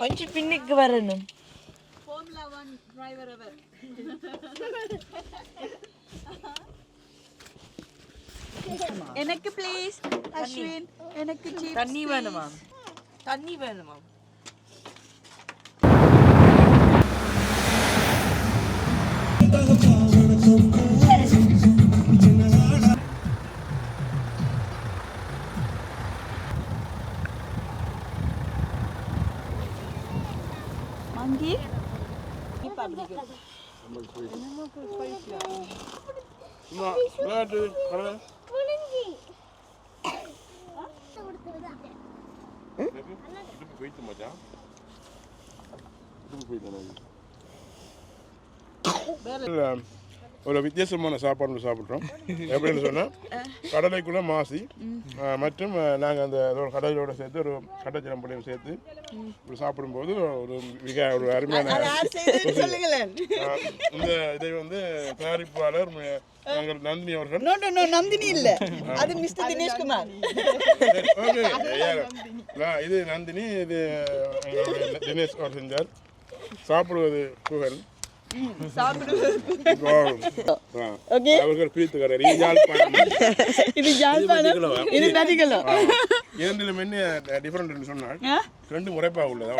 கொஞ்சம் பின்னுக்கு வரணும். எனக்கு ப்ளீஸ் அஸ்வின் எனக்கு தண்ணி. வேணுமா தண்ணி வேணுமா மங்கி விளையாட்டு இடுப்பு போயிட்டு மச்சான் போயிட்டு ஒரு வித்தியாசமான சாப்பாடு சாப்பிட்றோம். எப்படின்னு சொன்னால் கடலைக்குள்ள மாசி மற்றும் நாங்கள் அந்த அதோட கடலையோட சேர்த்து ஒரு பொடியும் சேர்த்து இப்படி சாப்பிடும்போது ஒரு மிக ஒரு அருமையான இந்த இதை வந்து தயாரிப்பாளர் நாங்கள் நந்தினி அவர்கள். நோ நோ நோ நந்தினி இல்ல. அது மிஸ்டர் தினேஷ்குமார். இது நந்தினி இது தினேஷ் அவர் செஞ்சார். சாப்பிடுவது புகழ். இது யாழ்ப்பாணம். இது யாழ்ப்பாணம். இது நதிகளோ ஆ. இரண்டிலும் என்ன டிஃபரெண்ட் சொன்னால் ரெண்டு முறைப்பாக உள்ளது?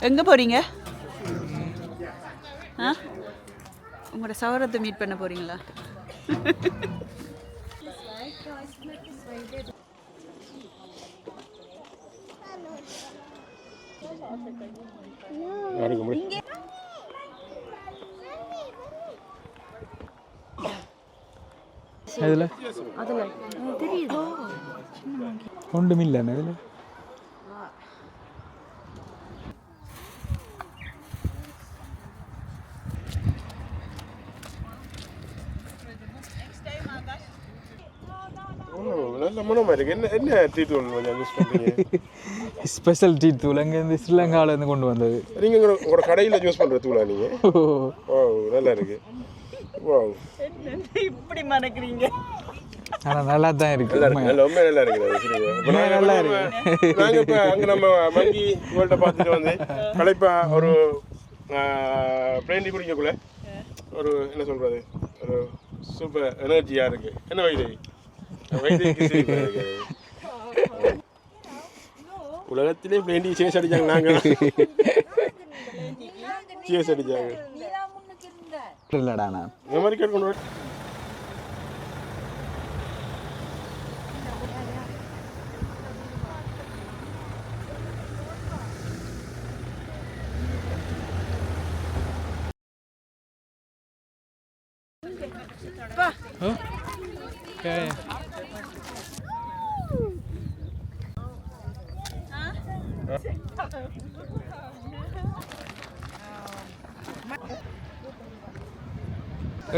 எங்க போறீங்க? ஆ? உங்களோட சவரத்தை மீட் பண்ண முடி அதில். ஒன்றுமில்லை அதில் ஓ, நல்ல மனமா இருக்கு என்ன என்ன யூஸ் பண்ணுறீங்க ஸ்பெஷல் டீ தூள் அங்கேருந்து ஸ்ரீலங்காவிலேருந்து கொண்டு வந்தது நீங்கள் உங்களோட உங்களோட கடையில் யூஸ் பண்ணுற தூளா நீங்கள் ஓ நல்லா இருக்கு ஓ இப்படி மணக்குறீங்க ஆனால் நல்லா தான் இருக்கு நல்லா இருக்கு நல்ல இருக்கு நாங்க நல்லா இப்ப அங்க நம்ம வங்கி உங்கள்ட்ட பார்த்துட்டு வந்து களைப்பா ஒரு பிளேண்டி குடிக்கக்குள்ள ஒரு என்ன சொல்றது? ஒரு சூப்பர் எனர்ஜியா இருக்கு என்ன இருக்கு. உலகத்திலே பிளேண்டி சேஸ் அடிச்சாங்க நாங்க. சேஸ் அடிச்சாங்க இல்லைடா நான். இந்த மாதிரி கேட்கணும். கொண்டு வா.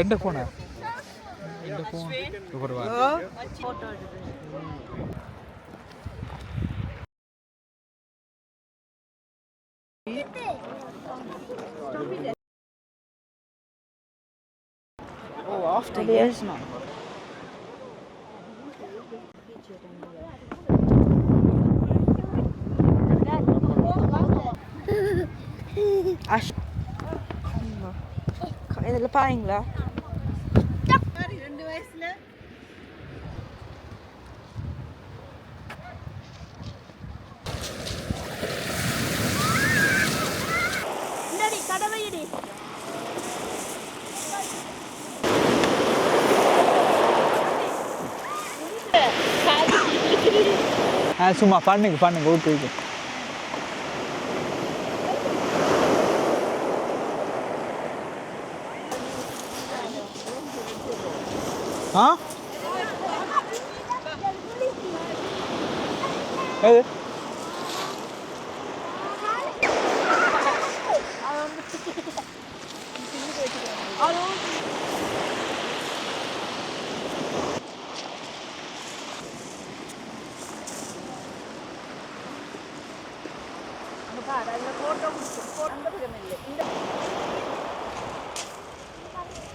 எந்த ஃபோன் ஒரு வாரம் Oh, after years now. அஷ் இதில் பாருங்களா? ரெண்டு வயசுல ஆ சும்மா பண்ணுங்க பண்ணுங்க ആ ഏത്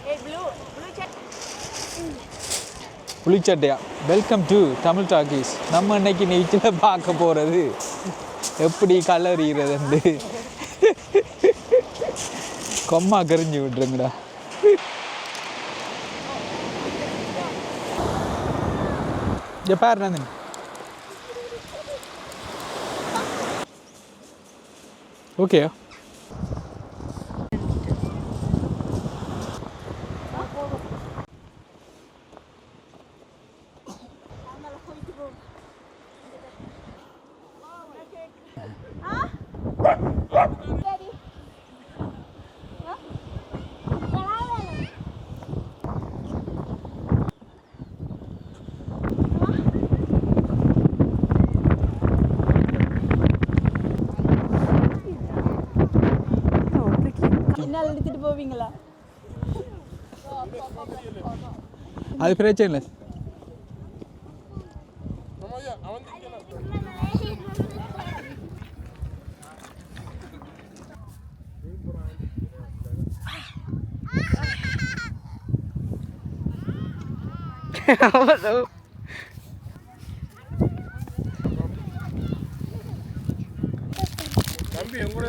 Hey, blue, blue check. புளிச்சட்டையா? வெல்கம் டு தமிழ் டாக்கீஸ் நம்ம இன்னைக்கு நிகழ்ச்சியில் பார்க்க போகிறது எப்படி கலறிகிறதுண்டு கொம்மா கரிஞ்சு விட்டுருங்கடா. இங்கே பாரு நந்தினி. ஓகேயா பின்னால் எடுத்துட்டு போவீங்களா? அது பிரச்சனை இல்லை. தம்பி உங்களோட